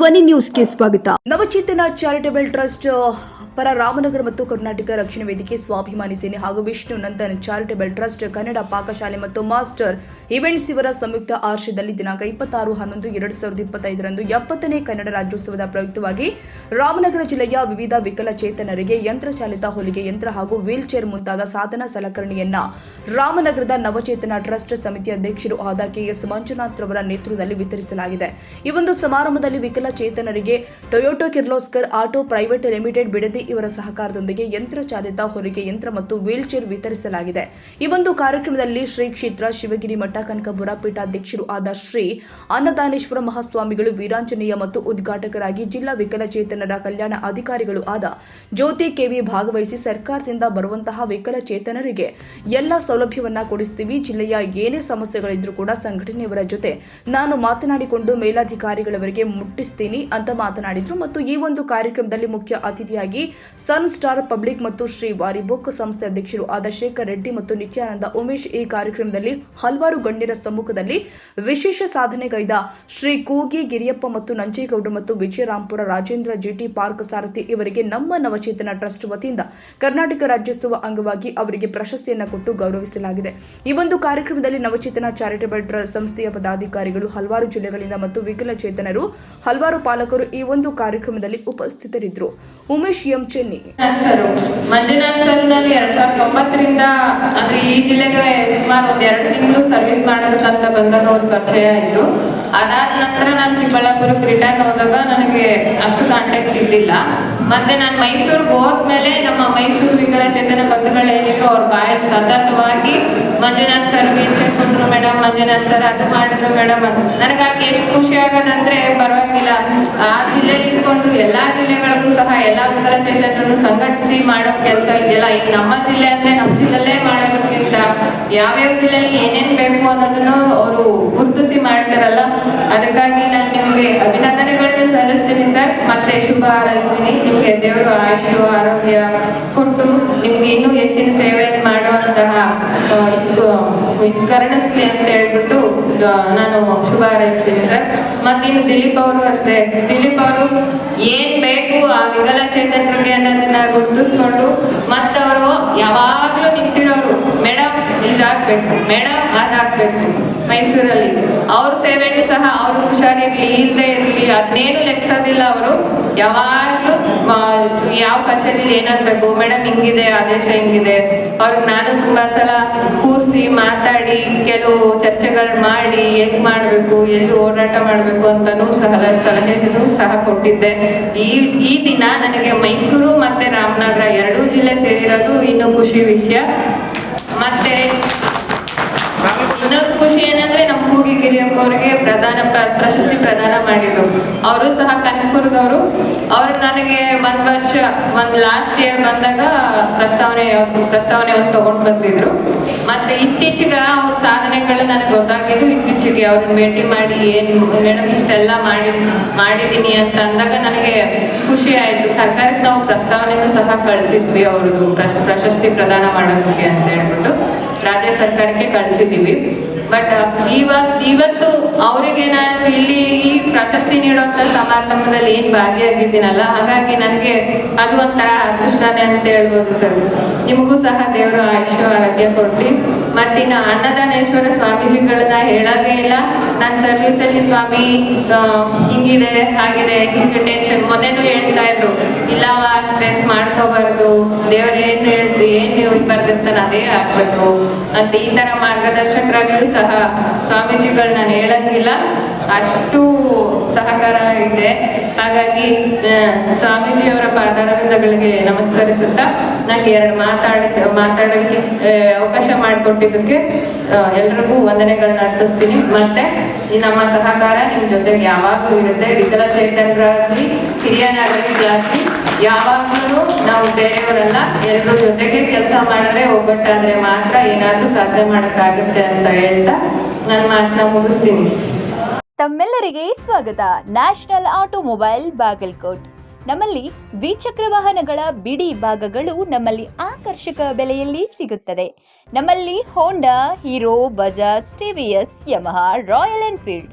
ಧ್ವನಿ ನ್ಯೂಸ್ಗೆ ಸ್ವಾಗತ. ನವಚೇತನ ಚಾರಿಟಬಲ್ ಟ್ರಸ್ಟ್ ಪರ ರಾಮನಗರ ಮತ್ತು ಕರ್ನಾಟಕ ರಕ್ಷಣಾ ವೇದಿಕೆ, ಸ್ವಾಭಿಮಾನಿ ಸೇನೆ ಹಾಗೂ ವಿಷ್ಣು ನಂದನ್ ಚಾರಿಟಬಲ್ ಟ್ರಸ್ಟ್, ಕನ್ನಡ ಪಾಕಶಾಲೆ ಮತ್ತು ಮಾಸ್ಟರ್ ಇವೆಂಟ್ಸ್ ಇವರ ಸಂಯುಕ್ತ ಆಶ್ರಯದಲ್ಲಿ ದಿನಾಂಕ ಇಪ್ಪತ್ತಾರು ಹನ್ನೊಂದು, ಎರಡು ಸಾವಿರದ ಇಪ್ಪತ್ತೈದರಂದು ಎಪ್ಪತ್ತನೇ ಕನ್ನಡ ರಾಜ್ಯೋತ್ಸವದ ಪ್ರಯುಕ್ತವಾಗಿ ರಾಮನಗರ ಜಿಲ್ಲೆಯ ವಿವಿಧ ವಿಕಲಚೇತನರಿಗೆ ಯಂತ್ರಚಾಲಿತ ಹೊಲಿಗೆ ಯಂತ್ರ ಹಾಗೂ ವೀಲ್ ಚೇರ್ ಮುಂತಾದ ಸಾಧನ ಸಲಕರಣೆಯನ್ನ ರಾಮನಗರದ ನವಚೇತನ ಟ್ರಸ್ಟ್ ಸಮಿತಿ ಅಧ್ಯಕ್ಷರು ಆದ ಕೆಎಸ್ ಮಂಜುನಾಥ್ ರವರ ನೇತೃತ್ವದಲ್ಲಿ ವಿತರಿಸಲಾಗಿದೆ. ಈ ಒಂದು ಸಮಾರಂಭದಲ್ಲಿ ವಿಕಲಚೇತನರಿಗೆ Toyota Kirloskar auto private limited Bidadi ಇವರ ಸಹಕಾರದೊಂದಿಗೆ ಯಂತ್ರಚಾಲಿತ ಹೊರಗೆ ಯಂತ್ರ ಮತ್ತು ವೀಲ್ ಚೇರ್ ವಿತರಿಸಲಾಗಿದೆ. ಈ ಒಂದು ಕಾರ್ಯಕ್ರಮದಲ್ಲಿ ಶ್ರೀ ಕ್ಷೇತ್ರ ಶಿವಗಿರಿ ಮಠ, ಕನಕಪುರ ಪೀಠಾಧ್ಯಕ್ಷರು ಆದ ಶ್ರೀ ಅನ್ನದಾನೇಶ್ವರ ಮಹಾಸ್ವಾಮಿಗಳು, ವೀರಾಂಜನೇಯ ಮತ್ತು ಉದ್ಘಾಟಕರಾಗಿ ಜಿಲ್ಲಾ ವಿಕಲಚೇತನರ ಕಲ್ಯಾಣ ಅಧಿಕಾರಿಗಳು ಆದ ಜ್ಯೋತಿ ಕೆವಿ ಭಾಗವಹಿಸಿ ಸರ್ಕಾರದಿಂದ ಬರುವಂತಹ ವಿಕಲಚೇತನರಿಗೆ ಎಲ್ಲ ಸೌಲಭ್ಯವನ್ನ ಕೊಡಿಸ್ತೀವಿ. ಜಿಲ್ಲೆಯ ಏನೇ ಸಮಸ್ಯೆಗಳಿದ್ರೂ ಕೂಡ ಸಂಘಟನೆಯವರ ಜೊತೆ ನಾನು ಮಾತನಾಡಿಕೊಂಡು ಮೇಲಾಧಿಕಾರಿಗಳವರಿಗೆ ಮುಟ್ಟಿಸ್ತೀನಿ ಅಂತ ಮಾತನಾಡಿದ್ರು. ಮತ್ತು ಈ ಒಂದು ಕಾರ್ಯಕ್ರಮದಲ್ಲಿ ಮುಖ್ಯ ಅತಿಥಿಯಾಗಿ ಸನ್ ಸ್ಟಾರ್ ಪಬ್ಲಿಕ್ ಮತ್ತು ಶ್ರೀ ವಾರಿಬೋಕ್ ಸಂಸ್ಥೆ ಅಧ್ಯಕ್ಷರು ಆದ ಶೇಖರ್ ರೆಡ್ಡಿ ಮತ್ತು ನಿತ್ಯಾನಂದ ಉಮೇಶ್ ಈ ಕಾರ್ಯಕ್ರಮದಲ್ಲಿ ಹಲವಾರು ಗಣ್ಯರ ಸಮ್ಮುಖದಲ್ಲಿ ವಿಶೇಷ ಸಾಧನೆಗೈದ ಶ್ರೀ ಕೂಗಿ ಗಿರಿಯಪ್ಪ ಮತ್ತು ನಂಜೇಗೌಡ ಮತ್ತು ವಿಜಯರಾಂಪುರ ರಾಜೇಂದ್ರ ಜಿಟಿ ಪಾರ್ಕ್ ಸಾರಥಿ ಇವರಿಗೆ ನಮ್ಮ ನವಚೇತನ ಟ್ರಸ್ಟ್ ವತಿಯಿಂದ ಕರ್ನಾಟಕ ರಾಜ್ಯೋತ್ಸವ ಅಂಗವಾಗಿ ಅವರಿಗೆ ಪ್ರಶಸ್ತಿಯನ್ನು ಕೊಟ್ಟು ಗೌರವಿಸಲಾಗಿದೆ. ಈ ಒಂದು ಕಾರ್ಯಕ್ರಮದಲ್ಲಿ ನವಚೇತನ ಚಾರಿಟಬಲ್ ಟ್ರಸ್ಟ್ ಸಂಸ್ಥೆಯ ಪದಾಧಿಕಾರಿಗಳು, ಹಲವಾರು ಜಿಲ್ಲೆಗಳಿಂದ ಮತ್ತು ವಿಕಲಚೇತನರು, ಹಲವಾರು ಪಾಲಕರು ಈ ಒಂದು ಕಾರ್ಯಕ್ರಮದಲ್ಲಿ ಉಪಸ್ಥಿತರಿದ್ದರು. Umesh M. Chenni sir Manjunath sir ನಾನು ಎರಡ್ ಸಾವಿರದ ಒಂಬತ್ತರಿಂದ ಅಂದ್ರೆ ಈ ಜಿಲ್ಲೆಗೆ ಸುಮಾರು ಒಂದ್ ಎರಡು ತಿಂಗಳು ಸರ್ವಿಸ್ ಮಾಡೋದಕ್ಕಂತ ಬಂದಾಗ ಒಂದು ಪರಿಚಯ ಆಯ್ತು ಅದಾದ ನಂತರ ನಾನು ಚಿಕ್ಕಬಳ್ಳಾಪುರಕ್ಕೆ ರಿಟರ್ನ್ ಹೋದಾಗ ನನಗೆ ಅಷ್ಟು ಕಾಂಟ್ಯಾಕ್ಟ್ ಇದ್ದಿಲ್ಲ. ಮತ್ತೆ ನಾನು ಮೈಸೂರಿಗೆ ಹೋದ್ಮೇಲೆ ನಮ್ಮ ಮೈಸೂರು ವಿಕಲಚೇತನ ಬಂಧುಗಳು ಏನಿದ್ರು ಅವ್ರ ಬಾಯಲ್ಲಿ ಸತತವಾಗಿ ಮಂಜುನಾಥ್ ಸರ್ ಕೊಟ್ಟರು ಮೇಡಮ್ ಮಂಜುನಾಥ್ ಸರ್ ಅದು ಮಾಡಿದ್ರು ಮೇಡಮ್ ನನಗಾಗಿ ಎಷ್ಟು ಖುಷಿ ಆಗೋದಂದ್ರೆ ಪರವಾಗಿಲ್ಲ. ಆ ಜಿಲ್ಲೆ ಇಟ್ಕೊಂಡು ಎಲ್ಲಾ ಜಿಲ್ಲೆಗಳಿಗೂ ಸಹ ಎಲ್ಲಾ ವಿಕಲಚೇತನರನ್ನು ಸಂಘಟಿಸಿ ಮಾಡೋ ಕೆಲಸ ಇದೆಯಲ್ಲ. ಈಗ ನಮ್ಮ ಜಿಲ್ಲೆ ಅಂದ್ರೆ ನಮ್ಮ ಜಿಲ್ಲೆಲ್ಲೇ ಮಾಡೋದಕ್ಕಿಂತ ಯಾವ್ಯಾವ ಜಿಲ್ಲೆಯಲ್ಲಿ ಏನೇನ್ ಬೇಕು ಅನ್ನೋದನ್ನು ಅವರು ಗುರುತಿಸಿ ಮಾಡ್ತಾರಲ್ಲ. ಅದಕ್ಕಾಗಿ ನಾನು ನಿಮ್ಗೆ ಅಭಿನಂದನೆಗಳನ್ನ ಸಲ್ಲಿಸ್ತೀನಿ ಸರ್ ಮತ್ತೆ ಶುಭ ಹಾರೈಸ್ತೀನಿ. ನಿಮ್ಗೆ ದೇವರು ಆಯುಷ್ಯ ಆರೋಗ್ಯ ಕೊಟ್ಟು ನಿಮ್ಗೆ ಇನ್ನೂ ಹೆಚ್ಚಿನ ಸೇವೆಯನ್ನು ಮಾಡುವಂತಹ ಇದು ಕರುಣಿಸ್ಲಿ ಅಂತ ಹೇಳ್ಬಿಟ್ಟು ನಾನು ಶುಭ ಹಾರೈಸ್ತೀನಿ ಸರ್. ಮತ್ತಿನ್ನು ದಿಲೀಪ್ ಅವರು ಅಷ್ಟೇ. ದಿಲೀಪ್ ಅವರು, ಏನ್ ಬೇಕು ಆ ವಿಕಲಚೇತನರಿಗೆ ಅನ್ನೋದನ್ನ ಗುರುತಿಸ್ಕೊಂಡು, ಮತ್ತವರು ಯಾವಾಗಲೂ ನಿಂತಿರೋರು. ಮೇಡಮ್, ಇದಾಗ್ಬೇಕು. ಮೇಡಮ್, ಅದಾಗ್ಬೇಕು. ಮೈಸೂರಲ್ಲಿ. ಸೇವೆಗೆ ಸಹ ಅವರು ಹುಷಾರಿರ್ಲಿ ಇಲ್ಲದೆ ಇರಲಿ. ಅದನ್ನೇನು ಲೆಕ್ಸೋದಿಲ್ಲ ಅವರು. ಯಾವಾಗಲೂ ಯಾವ ಕಚೇರಿಲಿ ಏನಾಗಬೇಕು? ಮೇಡಮ್, ಹಿಂಗಿದೆ, ಆದೇಶ ಹಿಂಗಿದೆ. ಅವ್ರಿಗೆ ನಾನು ತುಂಬ ಸಲ ಕೂರಿಸಿ ಮಾತಾಡಿ, ಕೆಲವು ಚರ್ಚೆಗಳು ಮಾಡಿ, ಹೆಂಗ್ ಮಾಡಬೇಕು, ಎಲ್ಲಿ ಹೋರಾಟ ಮಾಡಬೇಕು ಅಂತಲೂ ಸಹ ಸಲಹೆಗೂ ಸಹ ಕೊಟ್ಟಿದ್ದೆ. ಈ ಈ ದಿನ ನನಗೆ ಮೈಸೂರು ಮತ್ತು ರಾಮನಗರ ಎರಡೂ ಜಿಲ್ಲೆ ಸೇರಿರೋದು ಇನ್ನೂ ಖುಷಿ ವಿಷಯ. ಮತ್ತೆ ಇನ್ನೊಂದು ಖುಷಿ ಏನಂದ್ರೆ ನಮ್ಮ ಗಿರಿಯಪ್ಪ ಅವರಿಗೆ ಪ್ರಧಾನ ಪ್ರಶಸ್ತಿ ಪ್ರದಾನ ಮಾಡಿದ್ದು. ಅವರು ಸಹ ಕನಕಪುರದವರು ಅವರು ನನಗೆ ಒಂದು ವರ್ಷ, ಒಂದು ಲಾಸ್ಟ್ ಇಯರ್ ಬಂದಾಗ ಪ್ರಸ್ತಾವನೆ ಪ್ರಸ್ತಾವನೆ ಒಂದು ತಗೊಂಡ್ ಬಂದಿದ್ರು. ಮತ್ತೆ ಇತ್ತೀಚೆಗೆ ಅವ್ರ ಸಾಧನೆಗಳು ನನಗೆ ಗೊತ್ತಾಗಿದ್ದು ಇತ್ತೀಚೆಗೆ ಅವ್ರನ್ನ ಭೇಟಿ ಮಾಡಿ ಏನು ಮೇಡಮ್ ಇಷ್ಟೆಲ್ಲ ಮಾಡಿ ಮಾಡಿದ್ದೀನಿ ಅಂತ ಅಂದಾಗ ನನಗೆ ಖುಷಿ ಆಯ್ತು. ಸರ್ಕಾರಕ್ಕೆ ನಾವು ಪ್ರಸ್ತಾವನೆಗೂ ಸಹ ಕಳಿಸಿದ್ವಿ ಅವ್ರದ್ದು ಪ್ರಶ್- ಪ್ರಶಸ್ತಿ ಪ್ರದಾನ ಮಾಡೋದಕ್ಕೆ ಅಂತ ಹೇಳ್ಬಿಟ್ಟು ರಾಜ್ಯ ಸರ್ಕಾರಕ್ಕೆ ಕಳಿಸಿದ್ದೀವಿ ಬಟ್ ಇವಾಗ ಇವತ್ತು ಅವರಿಗೆ ನಾನು ಇಲ್ಲಿ ಪ್ರಶಸ್ತಿ ನೀಡುವಂತ ಸಮಾರಂಭದಲ್ಲಿ ಏನ್ ಭಾಗಿಯಾಗಿದ್ದೀನಲ್ಲ, ಹಾಗಾಗಿ ನನಗೆ ಅದು ಒಂಥರ ಅದೃಷ್ಟನೇ ಅಂತ ಹೇಳ್ಬೋದು ಸರ್. ನಿಮಗೂ ಸಹ ದೇವರು ಆಯುಷ್ಯ ಆರೋಗ್ಯ ಕೊಟ್ಟು. ಮತ್ತಿನ್ನು ಅನ್ನದಾನೇಶ್ವರ ಸ್ವಾಮೀಜಿಗಳನ್ನ ಹೇಳೋದೇ ಇಲ್ಲ. ನನ್ನ ಸರ್ವಿಸಲ್ಲಿ ಸ್ವಾಮಿ ಹಿಂಗಿದೆ, ಹಾಗಿದೆ, ಹಿಂಗೆ ಟೆನ್ಷನ್ ಮೊನ್ನೆನೂ ಹೇಳ್ತಾ ಇದ್ರು, ಇಲ್ಲವ ಸ್ಟ್ರೆಸ್ ಮಾಡ್ಕೋಬಾರ್ದು. ದೇವ್ರು ಏನ್ ಹೇಳ್ದು ಏನ್ ಬರ್ದಿರ್ತಾನೆ ಅದೇ ಆಗ್ಬೇಕು ಅಂತ ಈ ತರ ಮಾರ್ಗದರ್ಶಕರಾಗಿಯೂ ಸಹ ಸ್ವಾಮೀಜಿಗಳು ನಾನು ಹೇಳಂಗಿಲ್ಲ. ಅಷ್ಟು ಸಹಕಾರ ಇದೆ. ಹಾಗಾಗಿ ಸ್ವಾಮೀಜಿಯವರ ಪಾದಾರವಿಂದಗಳಿಗೆ ನಮಸ್ಕರಿಸುತ್ತಾ ನನಗೆ ಎರಡು ಮಾತಾಡಿ ಮಾತಾಡೋಕ್ಕೆ ಅವಕಾಶ ಮಾಡಿಕೊಟ್ಟಿದ್ದಕ್ಕೆ ಎಲ್ರಿಗೂ ವಂದನೆಗಳನ್ನ ಅರ್ಪಿಸ್ತೀನಿ. ಮತ್ತೆ, ಈ ನಮ್ಮ ಸಹಕಾರ ನಿಮ್ಮ ಜೊತೆಗೆ ಯಾವಾಗಲೂ ಇರುತ್ತೆ. ವಿಕಲಚೇತನರಾಗಲಿ ಹಿರಿಯ ನಾಗರಿಕರಾಗಲಿ. ಯಾವಾಗಲೂ ನಾವು ಬೇರೆಯವರಲ್ಲ ಎಲ್ಲರ ಜೊತೆಗೆ ಕೆಲಸ ಮಾಡಿದ್ರೆ ಒಗ್ಗಟ್ಟಾದ್ರೆ ಮಾತ್ರ ಏನಾದ್ರೂ ಸಾಧನೆ ಮಾಡೋಕ್ಕಾಗುತ್ತೆ ಅಂತ ಹೇಳ್ತಾ ನನ್ನ ಮಾತನ್ನ ಮುಗಿಸ್ತೀನಿ. ತಮ್ಮೆಲ್ಲರಿಗೆ ಸ್ವಾಗತ. National automobile Bagalkot. ನಮ್ಮಲ್ಲಿ ದ್ವಿಚಕ್ರ ವಾಹನಗಳ ಬಿಡಿ ಭಾಗಗಳು ನಮ್ಮಲ್ಲಿ ಆಕರ್ಷಕ ಬೆಲೆಯಲ್ಲಿ ಸಿಗುತ್ತದೆ. ನಮ್ಮಲ್ಲಿ Honda Hero Bajaj TVS Yamaha Royal Enfield